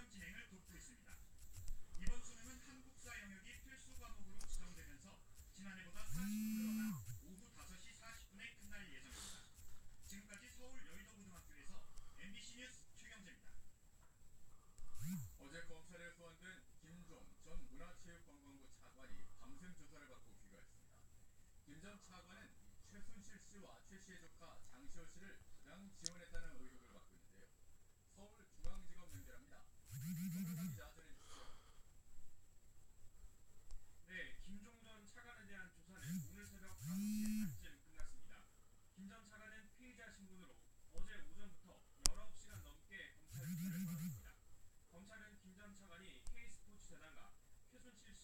시험 진행을 돕고 있습니다. 이번 수능은 한국사 영역이 필수 과목으로 지정되면서 지난해보다 40분 늘어나 오후 5시 40분에 끝날 예정입니다. 지금까지 서울 여의도고등학교에서 MBC 뉴스 최경재입니다. 어제 검찰에 소환된 김종 전 문화체육관광부 차관이 밤샘 조사를 받고 귀가했습니다. 김 전 차관은 최순실 씨와 최 씨의 조카 장시호 씨를 부당 지원했다는 의혹